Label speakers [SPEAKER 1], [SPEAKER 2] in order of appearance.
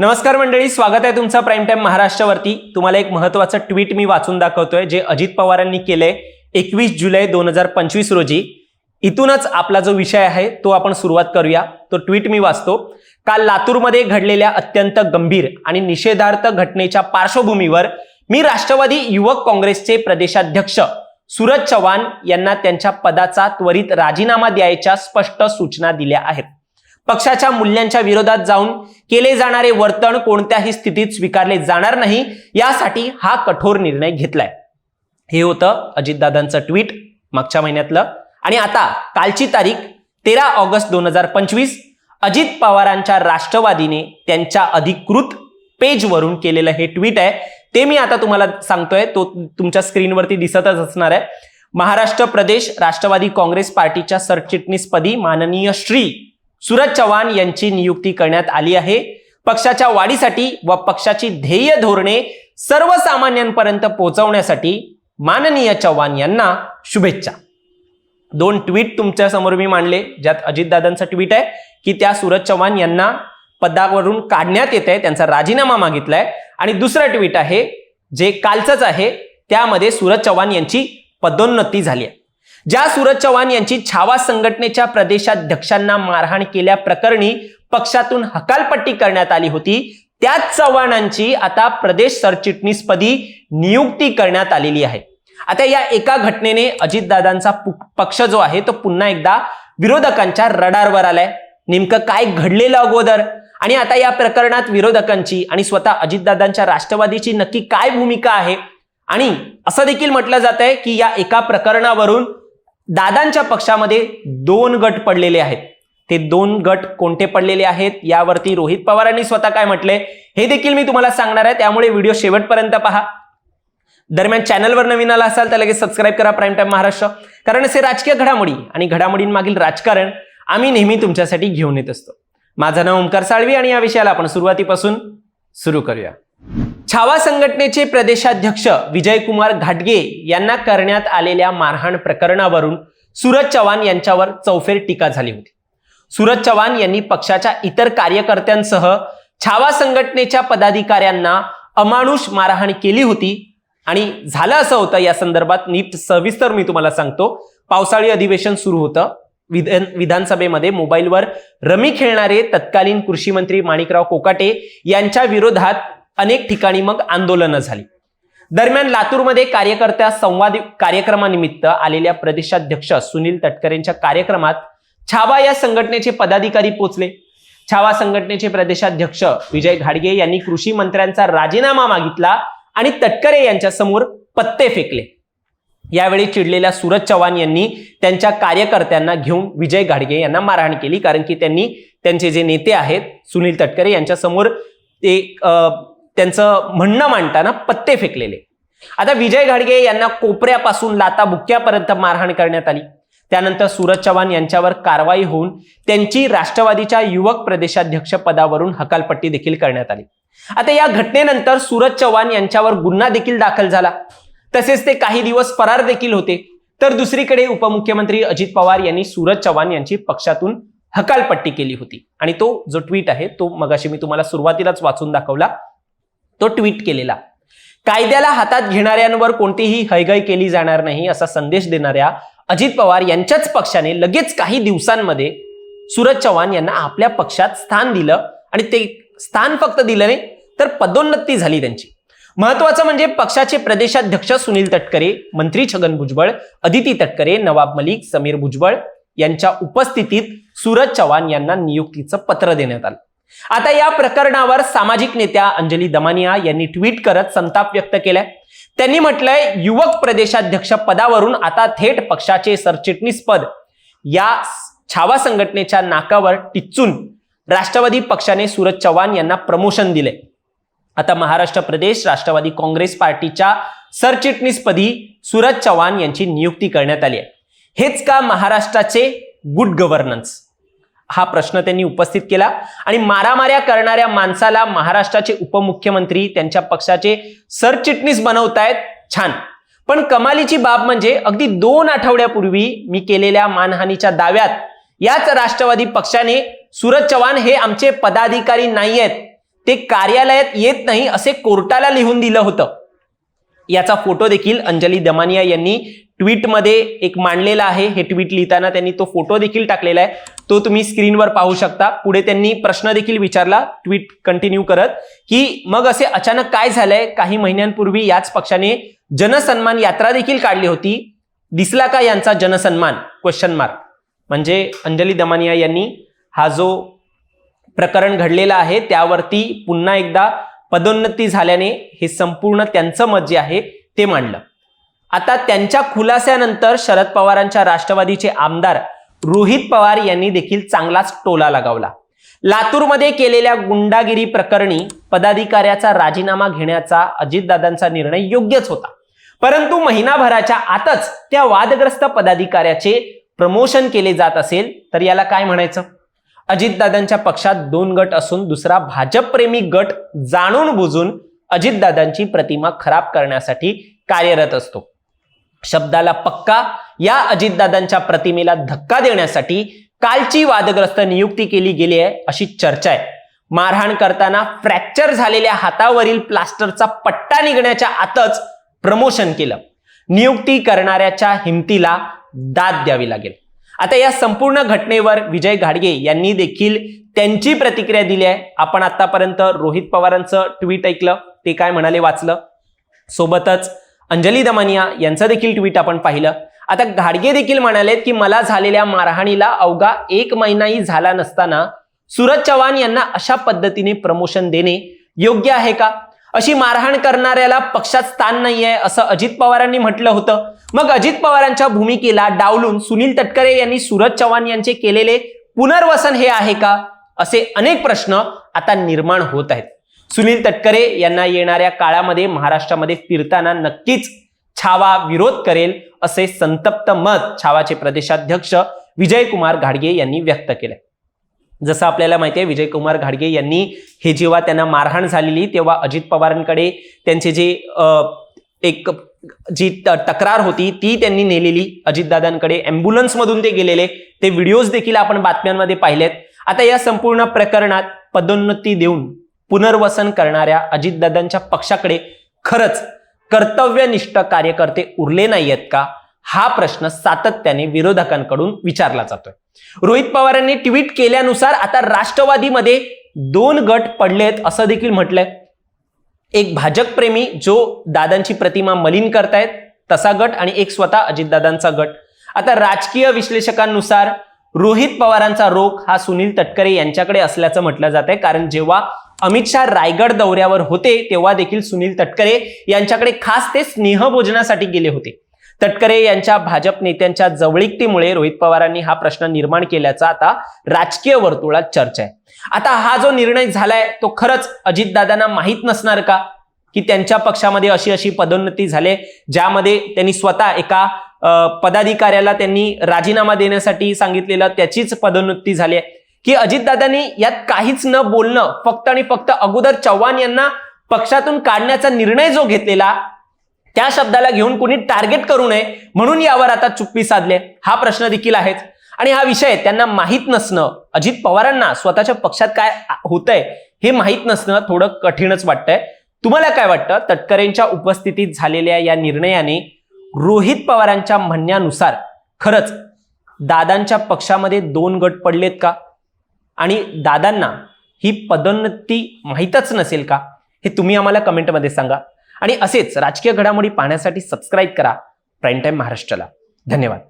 [SPEAKER 1] नमस्कार मंडळी स्वागत आहे तुमचं प्राईम टाइम महाराष्ट्रावरती. तुम्हाला एक महत्वाचं ट्विट मी वाचून दाखवतोय जे अजित पवारांनी केलंय एकवीस जुलै दोन हजार पंचवीस रोजी. इथूनच आपला जो विषय आहे तो आपण सुरुवात करूया. तो ट्विट मी वाचतो. काल लातूरमध्ये घडलेल्या अत्यंत गंभीर आणि निषेधार्थ घटनेच्या पार्श्वभूमीवर मी राष्ट्रवादी युवक काँग्रेसचे प्रदेशाध्यक्ष सूरज चव्हाण यांना त्यांच्या पदाचा त्वरित राजीनामा द्यायच्या स्पष्ट सूचना दिल्या आहेत. पक्षाच्या मूल्यांच्या विरोधात जाऊन केले जाणारे वर्तन कोणत्याही स्थितीत स्वीकारले जाणार नाही यासाठी हा कठोर निर्णय घेतलाय. हे होतं अजितदादांचं ट्विट मागच्या महिन्यातलं. आणि आता कालची तारीख तेरा ऑगस्ट दोन हजार पंचवीस. अजित पवारांच्या राष्ट्रवादीने त्यांच्या अधिकृत पेजवरून केलेलं हे ट्विट आहे. ते मी आता तुम्हाला सांगतोय. तो तुमच्या स्क्रीनवरती दिसतच असणार आहे. महाराष्ट्र प्रदेश राष्ट्रवादी काँग्रेस पार्टीच्या सरचिटणीसपदी माननीय श्री सूरज चव्हाण यांची नियुक्ती करण्यात आली आहे. पक्षाच्या वाढीसाठी व पक्षाची ध्येय धोरणे सर्वसामान्यांपर्यंत पोहोचवण्यासाठी माननीय चव्हाण यांना शुभेच्छा. दोन ट्विट तुमच्यासमोर मी मांडले ज्यात अजितदादांचं ट्विट आहे की त्या सूरज चव्हाण यांना पदावरून काढण्यात येत आहे त्यांचा राजीनामा मागितलाय. आणि दुसरं ट्विट आहे जे कालचंच आहे त्यामध्ये सूरज चव्हाण यांची पदोन्नती झाली आहे. ज्या सूरज चव्हाण यांची छावा संघटनेच्या प्रदेशाध्यक्षांना मारहाण केल्या प्रकरणी पक्षातून हकालपट्टी करण्यात आली होती त्याच चव्हाणांची आता प्रदेश सरचिटणीसपदी नियुक्ती करण्यात आलेली आहे. आता या एका घटनेने अजितदादांचा पक्ष जो आहे तो पुन्हा एकदा विरोधकांच्या रडारवर आलाय. नेमकं काय घडलेलं अगोदर? आणि आता या प्रकरणात विरोधकांची आणि स्वतः अजितदादांच्या राष्ट्रवादीची नक्की काय भूमिका आहे? आणि असं देखील म्हटलं जात आहे की या एका प्रकरणावरून दादांच्या पक्षामध्ये दोन गट पडलेले आहेत. ते दोन गट कोणते पडलेले आहेत यावरती रोहित पवारांनी स्वतः काय म्हटले हे देखील मी तुम्हाला सांगणार आहे. त्यामुळे व्हिडिओ शेवटपर्यंत पहा. दरम्यान चॅनलवर नवीन आला असाल तर लगेच सबस्क्राईब करा प्राईम टाईम महाराष्ट्र. कारण असे राजकीय घडामोडी आणि घडामोडींमागील राजकारण आम्ही नेहमी तुमच्यासाठी घेऊन येत असतो. माझं नाव ओंकार साळवी आणि या विषयाला आपण सुरुवातीपासून सुरू करूया. छावा संघटनेचे प्रदेशाध्यक्ष विजयकुमार घाटगे यांना करण्यात आलेल्या मारहाण प्रकरणावरून सूरज चव्हाण यांच्यावर चौफेर टीका झाली होती. सूरज चव्हाण यांनी पक्षाच्या इतर कार्यकर्त्यांसह छावा संघटनेच्या पदाधिकाऱ्यांना अमानुष मारहाण केली होती आणि झालं असं होतं या संदर्भात नीट सविस्तर मी तुम्हाला सांगतो. पावसाळी अधिवेशन सुरू होतं. विधान विधानसभेमध्ये मोबाईलवर रमी खेळणारे तत्कालीन कृषी मंत्री माणिकराव कोकाटे यांच्या विरोधात अनेक ठिकाणी मग आंदोलनं झाली. दरम्यान लातूरमध्ये कार्यकर्त्या संवाद कार्यक्रमानिमित्त आलेल्या प्रदेशाध्यक्ष सुनील तटकरेंच्या कार्यक्रमात छावा या संघटनेचे पदाधिकारी पोचले. छावा संघटनेचे प्रदेशाध्यक्ष विजय घाडगे यांनी कृषी मंत्र्यांचा राजीनामा मागितला आणि तटकरे यांच्या समोर पत्ते फेकले. यावेळी चिडलेल्या सूरज चव्हाण यांनी त्यांच्या कार्यकर्त्यांना घेऊन विजय घाडगे यांना मारहाण केली कारण की त्यांनी त्यांचे जे नेते आहेत सुनील तटकरे यांच्या समोर ते त्यांचं म्हणणं मांडताना पत्ते फेकलेले. आता विजय घाडगे यांना कोपऱ्यापासून लाता बुक्क्यापर्यंत मारहाण करण्यात आली. त्यानंतर सूरज चव्हाण यांच्यावर कारवाई होऊन त्यांची राष्ट्रवादीच्या युवक प्रदेशाध्यक्ष पदावरून हकालपट्टी देखील करण्यात आली. आता या घटनेनंतर सूरज चव्हाण यांच्यावर गुन्हा देखील दाखल झाला. तसेच ते काही दिवस फरार देखील होते. तर दुसरीकडे उपमुख्यमंत्री अजित पवार यांनी सूरज चव्हाण यांची पक्षातून हकालपट्टी केली होती. आणि तो जो ट्विट आहे तो मगाशी मी तुम्हाला सुरुवातीलाच वाचून दाखवला. तो ट्विट केलेला. कायद्याला हातात घेणाऱ्यांवर कोणतीही हयगय केली जाणार नाही असा संदेश देणाऱ्या अजित पवार यांच्याच पक्षाने लगेच काही दिवसांमध्ये सूरज चव्हाण यांना आपल्या पक्षात स्थान दिलं आणि ते स्थान फक्त दिलं नाही तर पदोन्नती झाली त्यांची. महत्वाचं म्हणजे पक्षाचे प्रदेशाध्यक्ष सुनील तटकरे मंत्री छगन भुजबळ अदिती तटकरे नवाब मलिक समीर भुजबळ यांच्या उपस्थितीत सूरज चव्हाण यांना नियुक्तीचं पत्र देण्यात आलं. आता या प्रकरणावर सामाजिक नेत्या अंजली दमानिया यांनी ट्विट करत संताप व्यक्त केलाय. त्यांनी म्हटलंय युवक प्रदेशाध्यक्ष पदावरून आता थेट पक्षाचे सरचिटणीस पद या छावा संघटनेच्या नाकावर टिचून राष्ट्रवादी पक्षाने सूरज चव्हाण यांना प्रमोशन दिले आता महाराष्ट्र प्रदेश राष्ट्रवादी काँग्रेस पार्टीच्या सरचिटणीसपदी सूरज चव्हाण यांची नियुक्ती करण्यात आली आहे. हेच का महाराष्ट्राचे गुड गव्हर्नन्स हा प्रश्न त्यांनी उपस्थित केला. आणि मारामाऱ्या करणाऱ्या माणसाला महाराष्ट्राचे उपमुख्यमंत्री त्यांच्या पक्षाचे सरचिटणीस बनवतायत. छान. पण कमालीची बाब म्हणजे अगदी दोन आठवड्यापूर्वी मी केलेल्या मानहानीच्या दाव्यात याच राष्ट्रवादी पक्षाने सूरज चव्हाण हे आमचे पदाधिकारी नाही आहेत ते कार्यालयात येत नाही असे कोर्टाला लिहून दिलं होतं. याचा फोटो देखील अंजली दमानिया यांनी ट्विटमध्ये एक मांडलेला आहे. हे ट्विट लिहिताना त्यांनी तो फोटो देखील टाकलेला आहे. तो तुम्ही स्क्रीनवर पाहू शकता. पुढे त्यांनी प्रश्न देखील विचारला ट्विट कंटिन्यू करत. की मग असे अचानक काय झालंय? काही महिन्यांपूर्वी याच पक्षाने जनसन्मान यात्रा देखील काढली होती. दिसला का यांचा जनसन्मान? क्वेश्चन मार्क म्हणजे अंजली दमानिया यांनी हा जो प्रकरण घडलेला आहे त्यावरती पुन्हा एकदा पदोन्नती झाल्याने हे संपूर्ण त्यांचं मत जे आहे ते मांडलं. आता त्यांच्या खुलास्यानंतर शरद पवारांच्या राष्ट्रवादीचे आमदार रोहित पवार यांनी देखील चांगलाच टोला लगावला. लातूरमध्ये केलेल्या गुंडागिरी प्रकरणी पदाधिकाऱ्याचा राजीनामा घेण्याचा अजितदादांचा निर्णय योग्यच होता. परंतु महिनाभराच्या आतच त्या वादग्रस्त पदाधिकाऱ्याचे प्रमोशन केले जात असेल तर याला काय म्हणायचं? अजितदादांच्या पक्षात दोन गट असून दुसरा भाजपप्रेमी गट जाणून बुजून अजितदादांची प्रतिमा खराब करण्यासाठी कार्यरत असतो. शब्दाला पक्का या अजितदादांच्या प्रतिमेला धक्का देण्यासाठी कालची वादग्रस्त नियुक्ती केली गेली आहे अशी चर्चा आहे. मारहाण करताना फ्रॅक्चर झालेल्या हातावरील प्लास्टरचा पट्टा निघण्याच्या आतच प्रमोशन केलं. नियुक्ती करणाऱ्याच्या हिमतीला दाद द्यावी लागेल. आता या संपूर्ण घटनेवर विजय घाडगे यांनी देखील त्यांची प्रतिक्रिया दिली आहे. आपण आतापर्यंत रोहित पवारांचं ट्विट ऐकलं ते काय म्हणाले वाचलं? सोबतच अंजली दमानिया यांचं देखील ट्विट आपण पाहिलं. आता घाडगे देखील म्हणालेत की मला झालेल्या मारहाणीला अवघा एक महिनाही झाला नसताना सूरज चव्हाण यांना अशा पद्धतीने प्रमोशन देणे योग्य आहे का? अशी मारहाण करणाऱ्याला पक्षात स्थान नाही आहे असं अजित पवारांनी म्हटलं होतं. मग अजित पवारांच्या भूमिकेला डावलून सुनील तटकरे यांनी सूरज चव्हाण यांचे केलेले पुनर्वसन हे आहे का? असे अनेक प्रश्न आता निर्माण होत आहेत. सुनील तटकरे यांना येणाऱ्या काळामध्ये महाराष्ट्रामध्ये फिरताना नक्कीच छावा विरोध करेल असे संतप्त मत छावाचे प्रदेशाध्यक्ष विजयकुमार घाडगे यांनी व्यक्त केले जसं आपल्याला माहिती आहे विजयकुमार घाडगे यांनी हे जेव्हा त्यांना मारहाण झालेली तेव्हा अजित पवारांकडे त्यांचे जे एक जी त- तक्रार होती ती त्यांनी नेलेली. अजितदादांकडे ॲम्ब्युलन्समधून ते गेलेले. ते व्हिडिओज देखील आपण बातम्यांमध्ये पाहिलेत. आता या संपूर्ण प्रकरणात पदोन्नती देऊन पुनर्वसन करणाऱ्या अजितदादांच्या पक्षाकडे खरंच कर्तव्यनिष्ठ कार्यकर्ते उरले नाहीयेत का? हा प्रश्न सातत्याने विरोधकांकडून विचारला जातोय. रोहित पवारांनी ट्विट केल्यानुसार आता राष्ट्रवादीमध्ये दोन गट पडलेत असं देखील म्हटलंय. एक भाजपप्रेमी जो दादांची प्रतिमा मलिन करतायत तसा गट आणि एक स्वतः अजितदादांचा गट. आता राजकीय विश्लेषकांनुसार रोहित पवारांचा रोख हा सुनील तटकरे यांच्याकडे असल्याचं म्हटलं जात आहे कारण जेव्हा अमित शहा रायगड दौऱ्यावर होते तेव्हा देखील सुनील तटकरे यांच्याकडे खास ते स्नेहभोजनासाठी गेले होते. तटकरे यांच्या भाजप नेत्यांच्या जवळीकतेमुळे रोहित पवारांनी हा प्रश्न निर्माण केल्याचा आता राजकीय वर्तुळात चर्चा आहे. आता हा जो निर्णय झालाय तो खरंच अजितदादांना माहीत नसणार का? की त्यांच्या पक्षामध्ये अशी अशी पदोन्नती झाले ज्यामध्ये त्यांनी स्वतः एका पदाधिकाऱ्याला त्यांनी राजीनामा देण्यासाठी सांगितलेलं त्याचीच पदोन्नती झाली आहे. की अजितदादांनी यात काहीच न बोलणं फक्त आणि फक्त अगोदर चव्हाण यांना पक्षातून काढण्याचा निर्णय जो घेतलेला त्या शब्दाला घेऊन कोणी टार्गेट करू नये म्हणून यावर आता चुप्पी साधले. हा प्रश्न देखील आहेच आणि हा विषय त्यांना माहीत नसणं अजित पवारांना स्वतःच्या पक्षात काय होतंय हे माहीत नसणं थोडं कठीणच वाटतंय. तुम्हाला काय वाटतं? तटकरेंच्या उपस्थितीत झालेल्या या निर्णयाने रोहित पवारांच्या म्हणण्यानुसार खरंच दादांच्या पक्षामध्ये दोन गट पडलेत का? आणि दादांना ही पदोन्नती माहीतच नसेल का? हे तुम्ही आम्हाला कमेंटमध्ये सांगा. आणि असेच राजकीय घडामोडी पाहण्यासाठी सबस्क्राईब करा. प्राईम टाईम महाराष्ट्राला धन्यवाद.